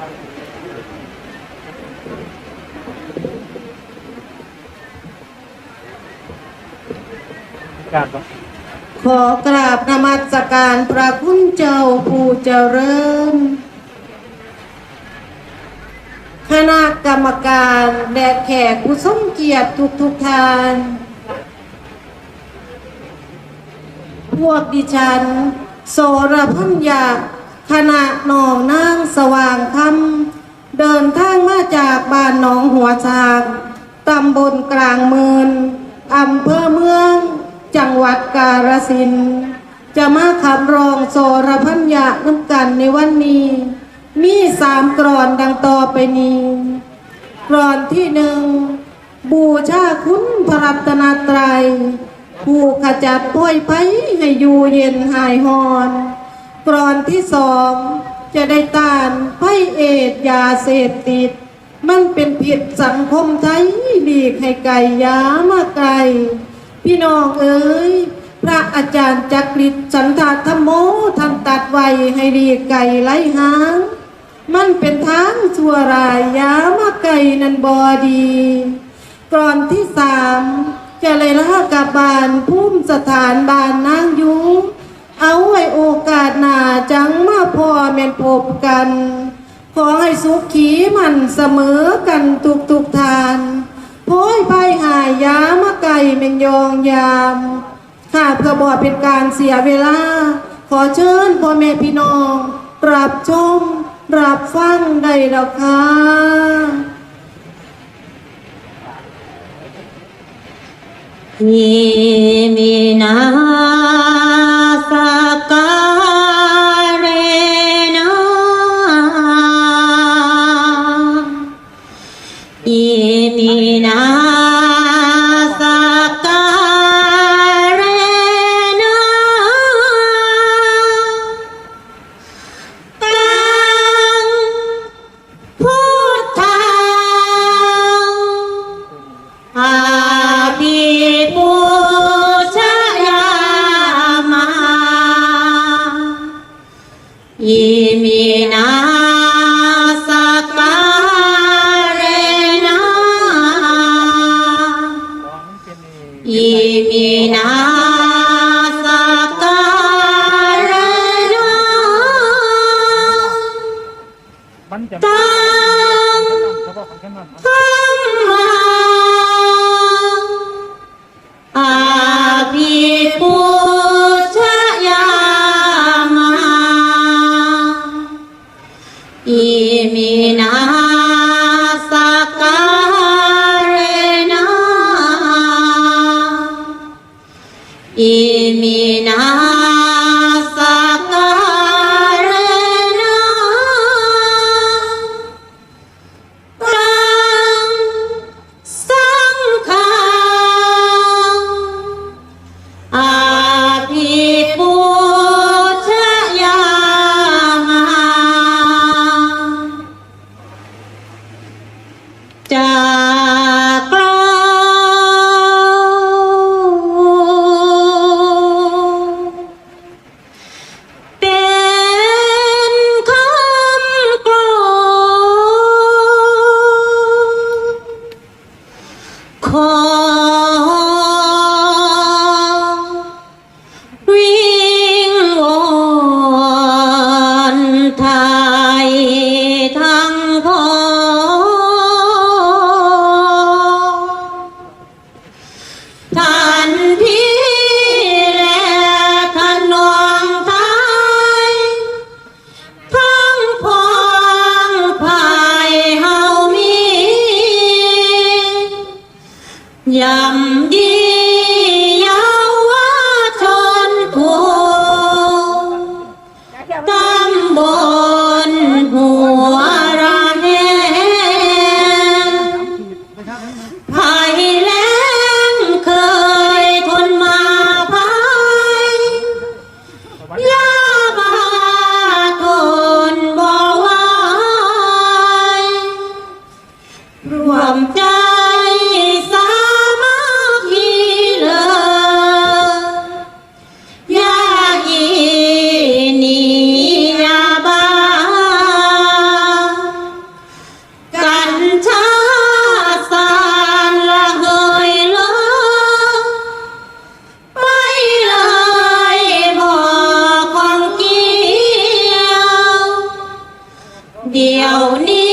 กาบขอกราบนมัสการพระคุณเจ้าผู้เจริญ คณะกรรมการและแขกผู้ทรงเกียรติทุกทุกท่าน พวกดิฉัน โสรพัญญา คณะหนองนางสว่างคำเดินทางมาจากบ้านหนองหัวชากตำบลกลางเมืองอำเภอเมือง จังหวัดกาฬสินธุ์จะมาขับร้องโสรพัญญาน้ำกันในวันนี้ มีสามกรอนดังต่อไปนี้ กรอนที่หนึ่งบูชาคุณพระรัตนตรัยผู้ขจัดป่วยไยให้อยู่เย็นหายหอน กรอนที่สองจะได้ต้านไพ่เอดยาเสพติด มันเป็นผิดสังคมไทยดีกให้ไก่ยามาไกลพี่น้องเอ๋ยพระอาจารย์จักริดสันทาธโมท่านตัดไว้ให้ดีไก่ไล่หางมันเป็นทางชั่วรายยามาไก่นันบอดีกรอนที่สามจะเลยละกับบานพุ่มสถานบานนางยุง เอาไว้โอกาสหนาจังมาพ่อแม่นพบกัน ขอให้สุขขีมันเสมอกันทุกทุกทานโพยไปหายยามาไก่เม็นยองยามข้าเพื่อบอเป็นการเสียเวลา ขอเชิญพ่อแม่พี่น้องรับชมรับฟังได้แล้วค่ะยิมินา มิ ตังเฉพางแค่นั้นธรรมังอาภิปุชยามาอิมินาสการเรนะอิมินา call เดี๋ยวนี้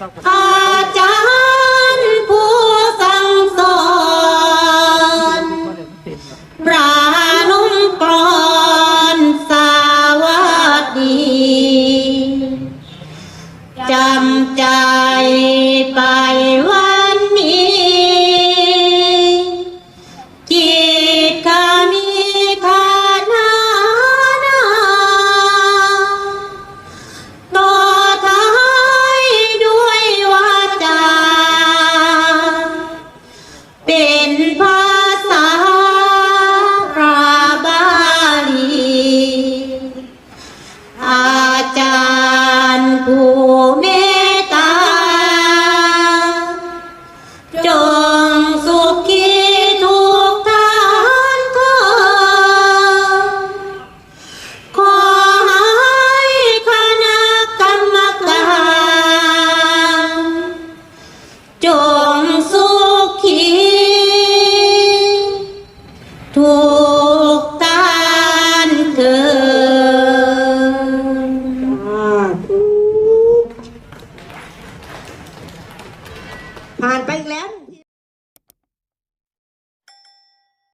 はい